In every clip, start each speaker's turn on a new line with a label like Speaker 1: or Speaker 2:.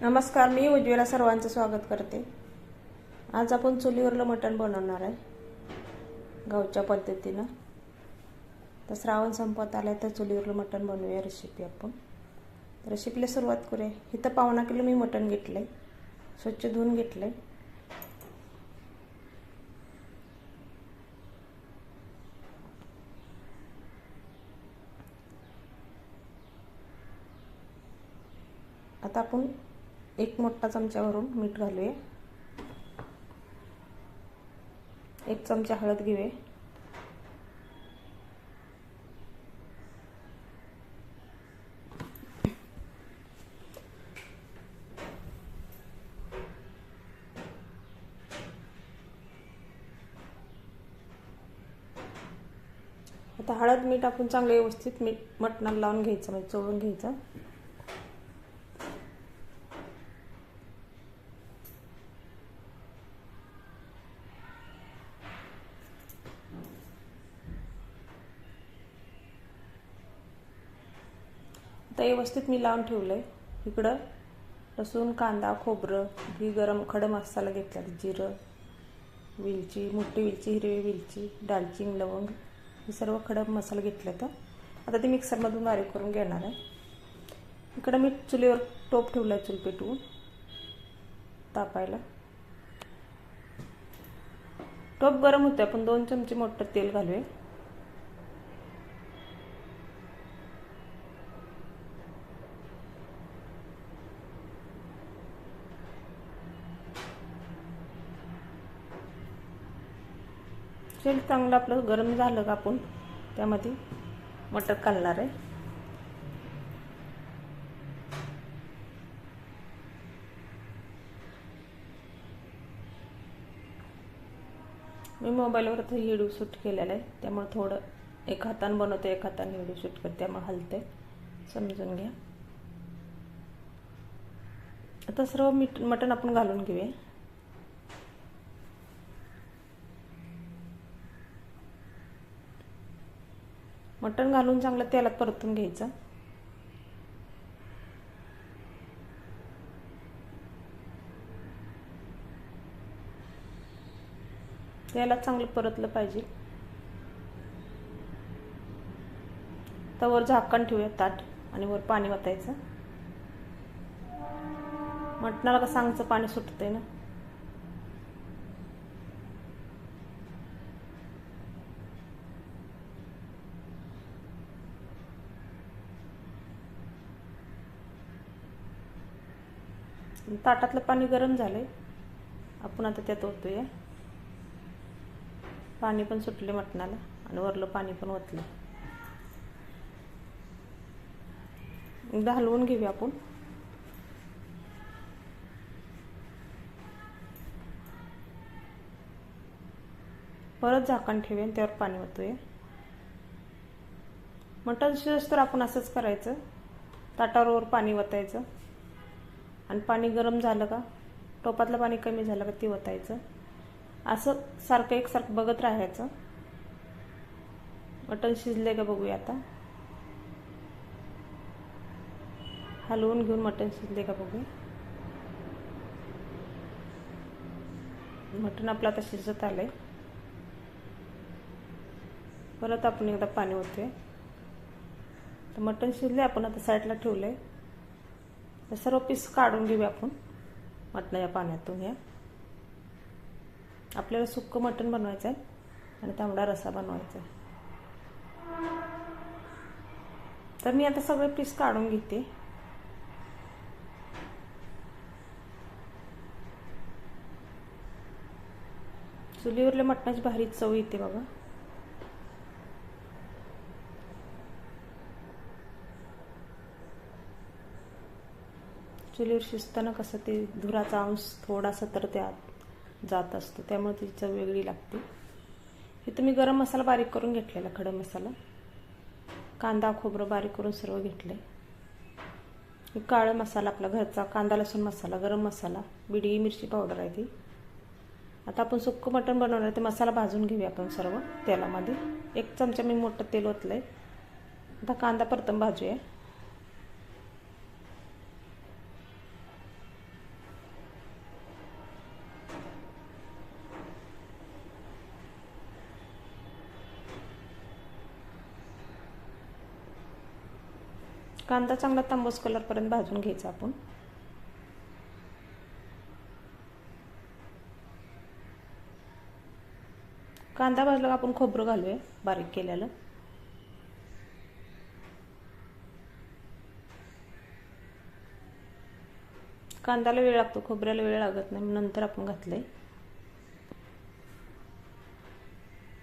Speaker 1: नमस्कार मी उज्ज्वला सर्वांचं स्वागत करते. आज आपण चुलीवरलं मटण बनवणार आहे. गावच्या पद्धतीनं. तर श्रावण संपत आलं तर चुलीवरलं मटण बनवूया रेसिपी आपण. रेसिपीला सुरुवात करूया. इथं पावणा किलो मी मटण घेतलं आहे स्वच्छ धुवून घेतलं आहे आता आपण एक मोठा चमच्यावरून मीठ घालूया. एक चमचा हळद घेऊया. आता हळद मीठ आपण चांगलं व्यवस्थित मीठ मटणाला लावून घ्यायचं म्हणजे चोळून घ्यायचं. आता व्यवस्थित मी लावून ठेवलं आहे इकडं लसूण कांदा खोबरं ही गरम खडं मसाला घेतला जिरं वेलची मोठी वेलची हिरवी वेलची दालचिंग लवंग हे सर्व खडं मसाला घेतलं तर आता ते मिक्सरमधून बारीक करून घेणार आहे. इकडं मी चुलीवर टोप ठेवला आहे चूल पेटवून तापायला. टोप गरम होतं आपण दोन चमचे मोठं तेल घालूया. तेल चांगलं आपलं गरम झालं का आपण? त्यामध्ये मटर घालणार आहे. मी मोबाईलवर हिडू सूट शूट आहे. त्यामुळे थोडं एक हातानं बनवते एक हाताने हिडू शूट करते. त्यामुळे हलते समजून घ्या. आता सर्व मीठ मटण आपण घालून घेऊया. मटण घालून चांगलं तेलात परतून घ्यायचं. तेलात चांगलं परतलं पाहिजे. तवर झाकण ठेवूया ताट आणि वर पाणी वाचायचं मटणाला का सांगचं पाणी सुटतंय ना? ताटातलं पाणी गरम झालंय. आपण आता त्यात ओतूया. पाणी पण सुटले मटणाला आणि वरलं पाणी पण ओतलं. एकदा हलवून घेऊया आपण. परत झाकण ठेवूया त्यावर पाणी ओतूया. मटण शिजस तर आपण असंच करायचं. ताटावर पाणी वतायचं आणि पाणी गरम झालं का? टोपातलं पाणी कमी झालं का? ते ओतायचं. असं सारखं एकसारखं बघत राहायचं. मटण शिजले का बघूया आता. हलवून घेऊन मटण शिजले का बघू मटण आपलं आता शिजत आलंय. परत आपण एकदा पाणी होते तर मटण शिजले आपण आता साईडला ठेवलंय. सर्व पीस काढून घेऊया आपण. मटणाच्या पाण्यातून या आपल्याला सुक्कं मटण बनवायचं आहे आणि तांबडा रसा बनवायचा आहे तर मी आता सगळे पीस काढून घेते. चुलीवरल्या मटणाची भारी चव येते बघा. चुलीवर शिजताना कसं ते धुराचा अंश थोडासा तर त्यात जात असतो त्यामुळे ती चव वेगळी लागते. इथं मी गरम मसाला बारीक करून घेतलेला खडा मसाला. कांदा खोबरं बारीक करून सर्व घेतलं. आहे काळा मसाला आपला घरचा कांदा लसूण मसाला गरम मसाला बिडी मिरची पावडर आहे ती. आता आपण सुक्कं मटण बनवणार ते मसाला भाजून घेऊया आपण सर्व तेलामध्ये. एक चमचा मी मोठं तेल ओतलं आहे आता कांदा परतून भाजूया. कांदा चांगला तांबूस कलरपर्यंत भाजून घ्यायचा आपण. कांदा भाजला का आपण खोबरं घालूया बारीक केलेलं. कांद्याला वेळ लागतो खोबऱ्याला वेळ लागत नाही नंतर आपण घातलंय.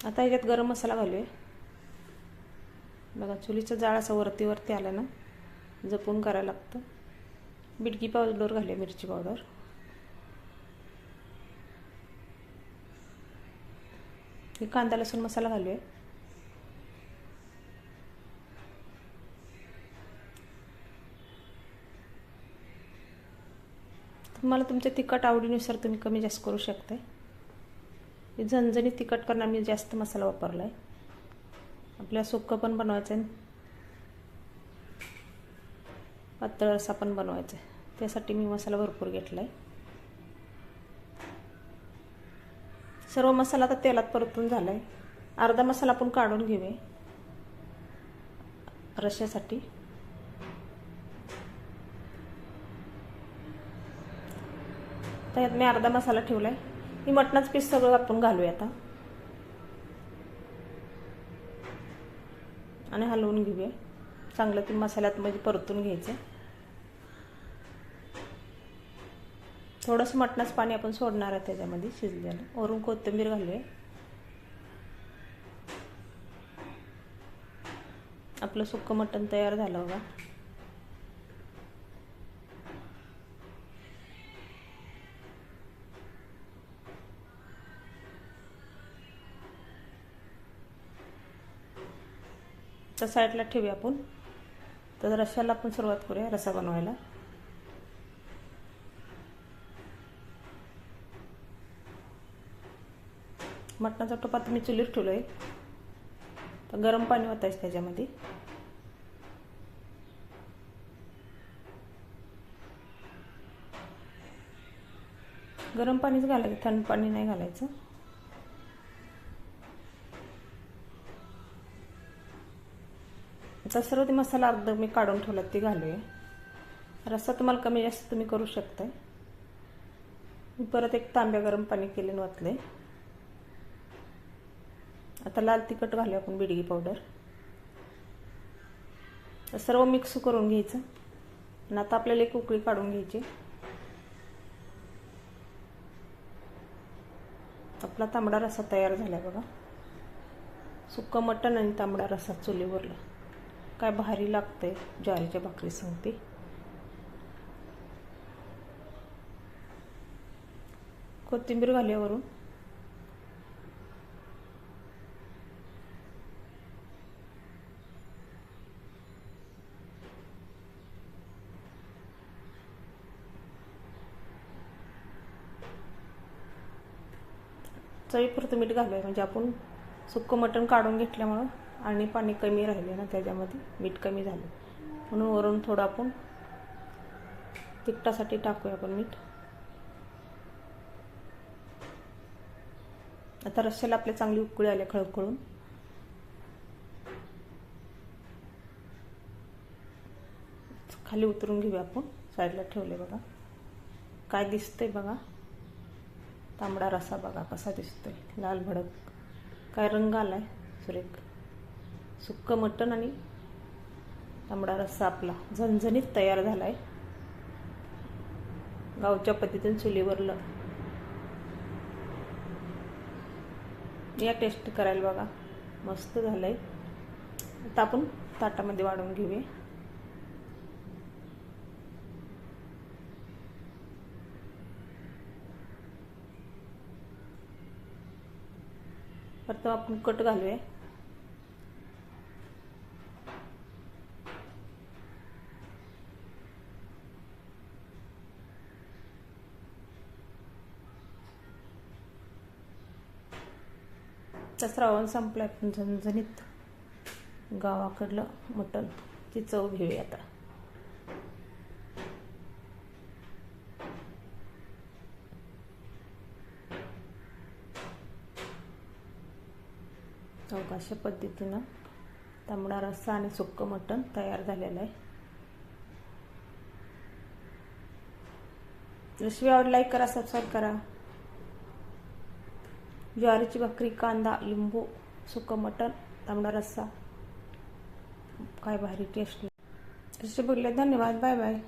Speaker 1: आता ह्याच्यात गरम मसाला घालूया. बघा चुलीचं जाळ असं वरती वरती आलं ना जपून करायला लागतं. बिटकी पावडर घालूया मिरची पावडर. हे कांदा लसूण मसाला घालूया. तुम्हाला तुमच्या तिखट आवडीनुसार तुम्ही कमी जास्त करू शकताय. हे झणझणीत तिखट करणं मी जास्त मसाला वापरला आहे आपल्याला सुक्कं पण बनवायचं आहे. पातळ असा पण बनवायचा आहे. त्यासाठी मी मसाला भरपूर घेतला आहे सर्व मसाला आता तेलात परतून झाला आहे अर्धा मसाला आपण काढून घेऊया. रश्यासाठी. त्यात मी अर्धा मसाला ठेवला आहे ही मटणाचं पीस सगळं आपण घालूया आता. आणि हलवून घेऊया. चांगलं ते मसाल्यात म्हणजे परतून घ्यायचं. थोडंसं मटणाचं पाणी आपण सोडणार आहे त्याच्यामध्ये शिजलेलं. वरून कोथिंबीर घालूया. आपलं सुक्कं मटण तयार झालं बघा. तर साईडला ठेवूया आपण. तर रश्याला आपण सुरुवात करूया रसा बनवायला. मटणाचा टोपा तुम्ही चुलीवर ठेवलो आहे तर गरम पाणी ओतायचं त्याच्यामध्ये. गरम पाणीच घालायचं थंड पाणी नाही घालायचं. आता सर्व ते मसाला अर्ध मी काढून ठेवला ते घालूया. रस्सा तुम्हाला कमी जास्त तुम्ही करू शकताय. मी परत एक तांब्या गरम पाणी केले वाचले आता लाल तिखट घालूया आपण बिडगी पावडर सर्व मिक्स करून घ्यायचं. आणि आता आपल्याला एक उकळी काढून घ्यायची. आपला तांबडा रसा तयार झाला बघा. सुक्कं मटण आणि तांबडा रसा चुलीवरला. काय भारी लागतंय ज्वारीच्या भाकरी सांगते कोथिंबीर घाल्यावरून चवीपुरतं मीठ घालूया. म्हणजे आपण सुक्कं मटण काढून घेतल्यामुळं आणि पाणी कमी राहिले ना त्याच्यामध्ये. मीठ कमी झालं म्हणून वरून थोडं आपण तिखटासाठी टाकूया आपण मीठ. आता रश्श्याला आपले चांगली उकळी आले खळखळून. खाली उतरून घेऊया आपण. साईडला ठेवले बघा. काय दिसतंय बघा. तांबडा रसा बघा कसा दिसतोय. लाल भडक. काय रंग आला आहे सुरेख. सुक्कं मटण आणि तांबडा रस्सा आपला. झणझणीत तयार झाला आहे गावच्या पद्धतीने चुलीवरलं. या टेस्ट करायला बघा. मस्त झालं आहे आता आपण ताटामध्ये वाढवून घेऊया. परत आपण कट घालूया. श्रावण संपलाय आपण झणझणीत गावाकडलं मटण ती चव घेऊया आता. अशा पद्धतीनं तांबडा रस्सा आणि सुक्कं मटण तयार झालेलं आहे. रेसिपी आवड लाईक करा सबस्क्राईब करा. ज्वारीची भाकरी कांदा लिंबू सुकं मटण तांबडा रस्सा. काय भारी टेस्ट रेसिपी बघितल्या धन्यवाद बाय बाय.